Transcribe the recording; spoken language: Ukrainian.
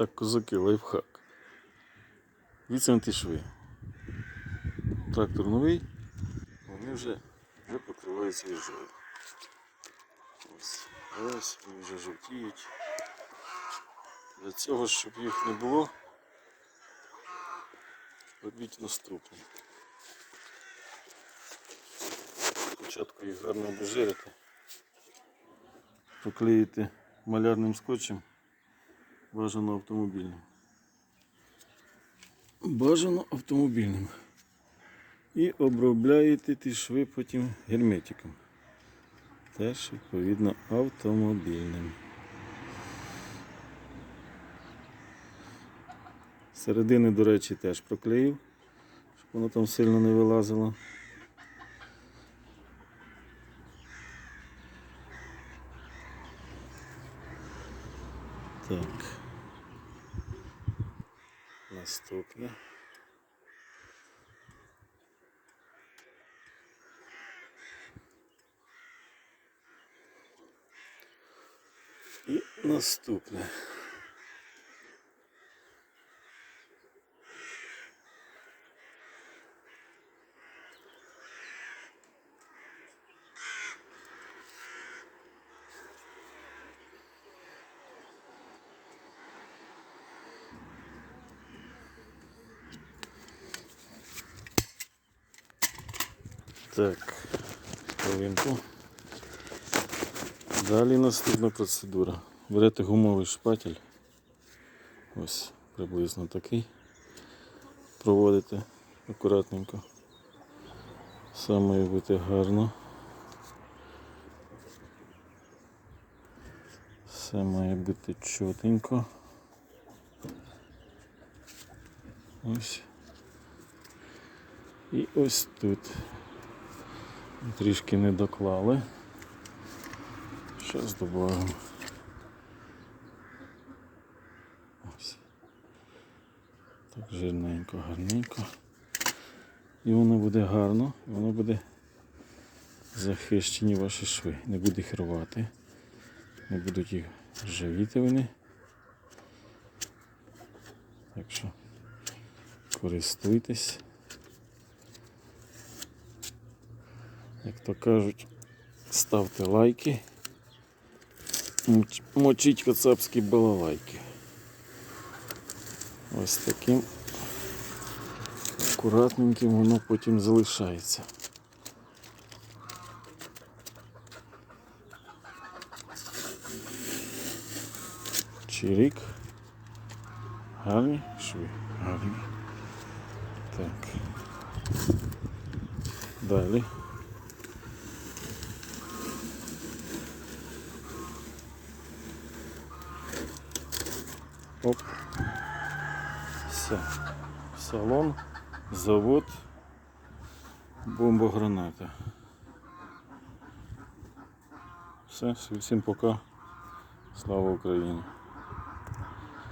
Так, козаки, лайфхак. Відсунути шви. Трактор новий, вони вже, вже покриваються їжою. Ось, ось вони вже жовтіють. Для цього, щоб їх не було, робіть наступне. Спочатку їх гарно обезжирити, поклеїти малярним скотчем, бажано автомобільним. Бажано автомобільним. І обробляєте ті шви потім герметиком. Теж, відповідно, автомобільним. Середини, до речі, теж проклеїв, щоб воно там сильно не вилазило. Так. Наступне. І наступне. Так, хвилинку. Далі наступна процедура. Берете гумовий шпатель. Ось приблизно такий. Проводите акуратненько. Має бути гарно. Все має бути чотенько. Ось. І ось тут. Трішки не доклали. Зараз додаємо. Так жирненько, гарненько. І воно буде гарно, воно буде захищені ваші шви. Не буде їх рвати, не будуть їх ржавіти вони. Так що користуйтесь. Як то кажуть, ставте лайки, моч- мочіть кацапські балалайки. Ось таким акуратненьким воно потім залишається. Чирік. Гарні шви. Гарні. Так. Далі. Оп. Все. Салон, завод, бомбограната. Все, всім пока. Слава Україні!